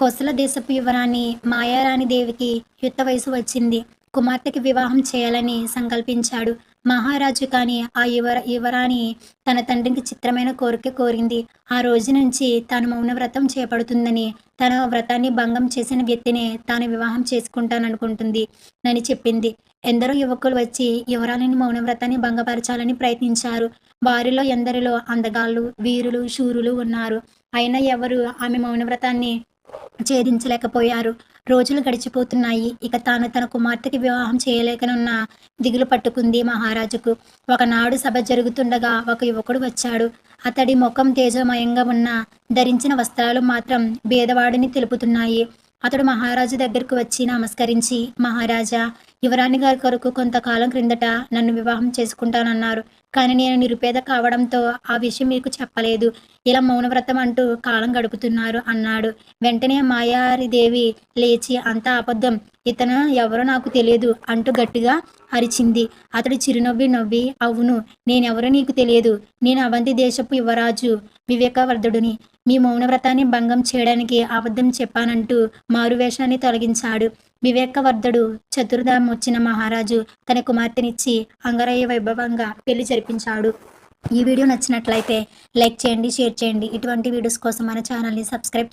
కోసల దేశపు యువరాణి మాయారాణి దేవికి యుక్త వయసు వచ్చింది. కుమార్తెకి వివాహం చేయాలని సంకల్పించాడు. మహారాజు కానీ ఆ యువర యువరాణి తన తండ్రికి చిత్రమైన కోరిక కోరింది. ఆ రోజు నుంచి తాను మౌన వ్రతం చేపడుతుందని తన వ్రతాన్ని భంగం చేసిన వ్యక్తినే తాను వివాహం చేసుకుంటాననుకుంటుంది అని చెప్పింది. ఎందరో యువకులు వచ్చి యువరాణిని మౌన వ్రతాన్ని భంగపరచాలని ప్రయత్నించారు. వారిలో ఎందరిలో అందగాళ్ళు వీరులు శూరులు ఉన్నారు. అయినా ఎవరు ఆమె మౌన వ్రతాన్ని ఛేదించలేకపోయారు రోజులు గడిచిపోతున్నాయి. ఇక తాను తన కుమార్తెకి వివాహం చేయలేకనున్న దిగులు పట్టుకుంది మహారాజుకు. ఒకనాడు సభ జరుగుతుండగా ఒక యువకుడు వచ్చాడు. అతడి ముఖం తేజమయంగా ఉన్న ధరించిన వస్త్రాలు మాత్రం భేదవాడిని తెలుపుతున్నాయి. అతడు మహారాజు దగ్గరకు వచ్చి నమస్కరించి మహారాజా యువరాణి గారి కొరకు కొంతకాలం క్రిందట నన్ను వివాహం చేసుకుంటానన్నారు. కానీ నేను నిరుపేద కావడంతో ఆ విషయం మీకు చెప్పలేదు. ఇలా మౌనవ్రతం అంటూ కాలం గడుపుతున్నారు అన్నాడు. వెంటనే మాయారిదేవి లేచి అంత అబద్ధం. ఇతను ఎవరో నాకు తెలియదు అంటూ గట్టిగా అరిచింది. అతడు చిరునవ్వి నవ్వి అవును నేనెవరో నీకు తెలియదు. నేను అవంతి దేశపు యువరాజు వివేకవర్ధుడిని. మీ మౌనవ్రతాన్ని భంగం చేయడానికి అబద్ధం చెప్పానంటూ మారువేషాన్ని తొలగించాడు. వివేకవర్ధుడు చతుర్ధాం వచ్చిన మహారాజు తన కుమార్తెనిచ్చి అంగరయ్య వైభవంగా పెళ్ళి జరిపించాడు. ఈ వీడియో నచ్చినట్లయితే లైక్ చేయండి షేర్ చేయండి. ఇటువంటి వీడియోస్ కోసం మన ఛానల్ని సబ్స్క్రైబ్